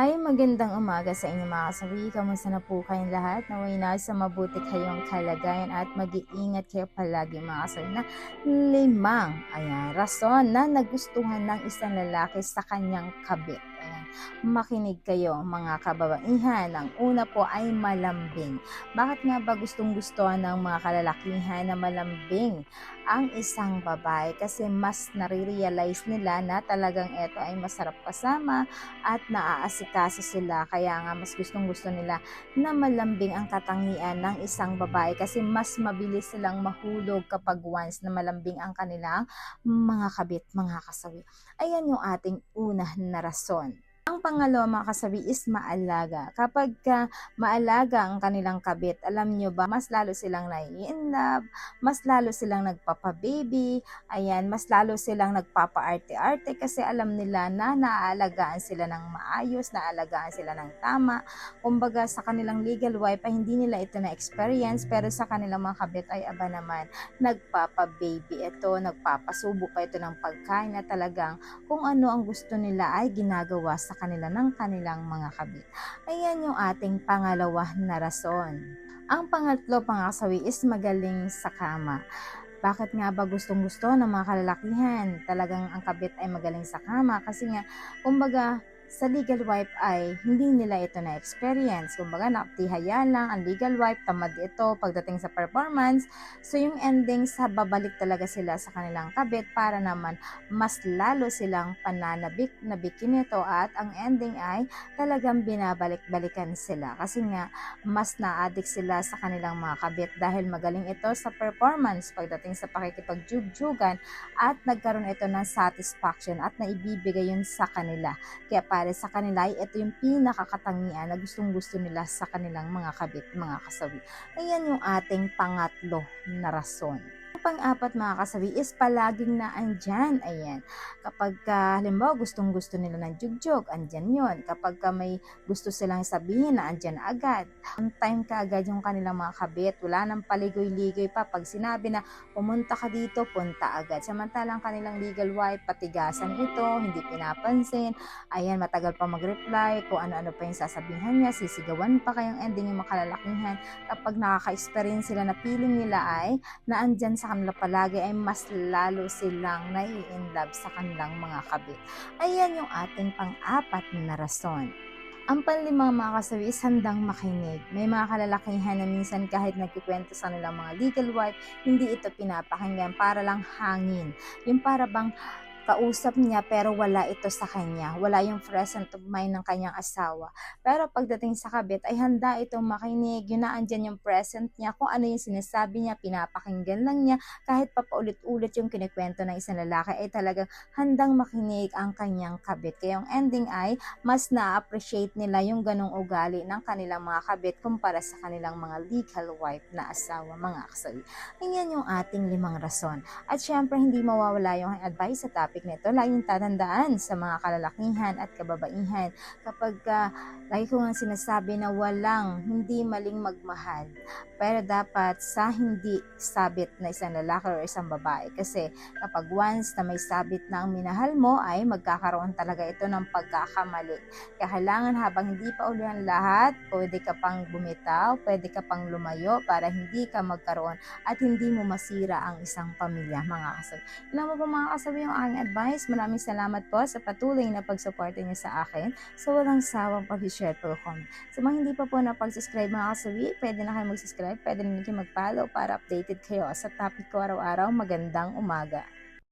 Ay magandang umaga sa inyo mga kasawi. Kamusta na po kayong lahat? Naway nasa mabuti kayong kalagayan at mag-iingat kayo palagi mga kasawi na limang ayan, rason na nagustuhan ng isang lalaki sa kanyang kabit. Ayan. Makinig kayo mga kababaihan. Ang una po ay malambing. Bakit nga ba gustong gusto ng mga kalalakihan na malambing ang isang babae? Kasi mas nare-realize nila na talagang ito ay masarap kasama at naaasikaso sila. Kaya nga mas gustong gusto nila na malambing ang katangian ng isang babae kasi mas mabilis silang mahulog kapag once na malambing ang kanilang mga kabit, mga kasawi. Ayan yung ating una na rason. Ang pangalawa mga kasabi is maalaga. Kapag ka maalaga ang kanilang kabit, alam nyo ba, mas lalo silang nai-in love, mas lalo silang nagpapa-baby, ayan, mas lalo silang nagpapa-arte-arte kasi alam nila na naaalagaan sila ng maayos, naaalagaan sila ng tama. Kumbaga sa kanilang legal wife ay hindi nila ito na-experience pero sa kanilang mga kabit ay aba naman, nagpapa-baby ito, nagpapasubo pa ito ng pagkain na talagang kung ano ang gusto nila ay ginagawa sa kanila ng kanilang mga kabit. Ayan yung ating pangalawa na rason. Ang pangatlo pangasawi is magaling sa kama. Bakit nga ba gustong gusto ng mga kalalakihan? Talagang ang kabit ay magaling sa kama kasi nga, kumbaga, sa legal wife ay hindi nila ito na experience. Kumbaga, nakatihaya lang ang legal wife, tamad ito pagdating sa performance. So, yung ending sa babalik talaga sila sa kanilang kabit para naman mas lalo silang pananabik nabikin ito at ang ending ay talagang binabalik-balikan sila. Kasi nga, mas na-addict sila sa kanilang mga kabit dahil magaling ito sa performance pagdating sa pakikipagjugjugan at nagkaroon ito ng satisfaction at naibibigay yun sa kanila. Kaya para sa kanila ay ito yung pinakakatangian na gustong gusto nila sa kanilang mga kabit, mga kasawi. Ayan yung ating pangatlo na rason. Ang pang-apat mga kasawi is palaging na andyan. Ayan. Kapag ka, halimbawa gustong gusto nila ng jugjog, andyan yon. Kapag ka may gusto silang sabihin na andyan agad. On time ka agad yung kanilang mga kabit. Wala nang paligoy-ligoy pa. Pag sinabi na pumunta ka dito, punta agad. Samantalang kanilang legal wife, patigasan ito, hindi pinapansin. Ayan, matagal pa mag-reply. Kung ano-ano pa yung sasabihan niya, sisigawan pa kayong ending yung makalalakihan. Kapag nakaka-experience sila na feeling nila ay na andyan sa kanila palagi ay mas lalo silang nai-inlove sa kanilang mga kabit. Ayan yung ating pang-apat na rason. Ang panlimang mga kasawi is handang makinig. May mga kalalakihan na minsan kahit nagkikwento sa kanilang mga legal wife, hindi ito pinapakinggan para lang hangin. Yung para bang kausap niya pero wala ito sa kanya. Wala yung present of mind ng kanyang asawa. Pero pagdating sa kabit ay handa itong makinig. Yun na andyan yung present niya. Kung ano yung sinasabi niya, pinapakinggan lang niya. Kahit pa paulit-ulit yung kinikwento ng isang lalaki ay talagang handang makinig ang kanyang kabit. Kaya yung ending ay mas na-appreciate nila yung ganong ugali ng kanilang mga kabit kumpara sa kanilang mga legal wife na asawa, mga kasawi. Ayan yung ating limang rason. At syempre, hindi mawawala yung advice sa topic nito. Laging tatandaan sa mga kalalakihan at kababaihan kapag uh, lagi ko nga sinasabi na walang hindi maling magmahal. Pero dapat sa hindi sabit na isang lalaki o isang babae. Kasi kapag once na may sabit na ang minahal mo ay magkakaroon talaga ito ng pagkakamali. Kaya kailangan habang hindi pa ulihan lahat, pwede ka pang bumitaw, pwede ka pang lumayo para hindi ka magkaroon at hindi mo masira ang isang pamilya, mga kasabi. Ilan mo po mga kasabi yung aking advice. Maraming salamat po sa patuloy na pagsuporta niyo sa akin sa walang sawang pag-share po comment. Sa mga hindi pa po na pag-subscribe mga kasabi, pwede na kayo mag-subscribe, pwede na kayo mag-follow para updated kayo sa topic ko araw-araw. Magandang umaga.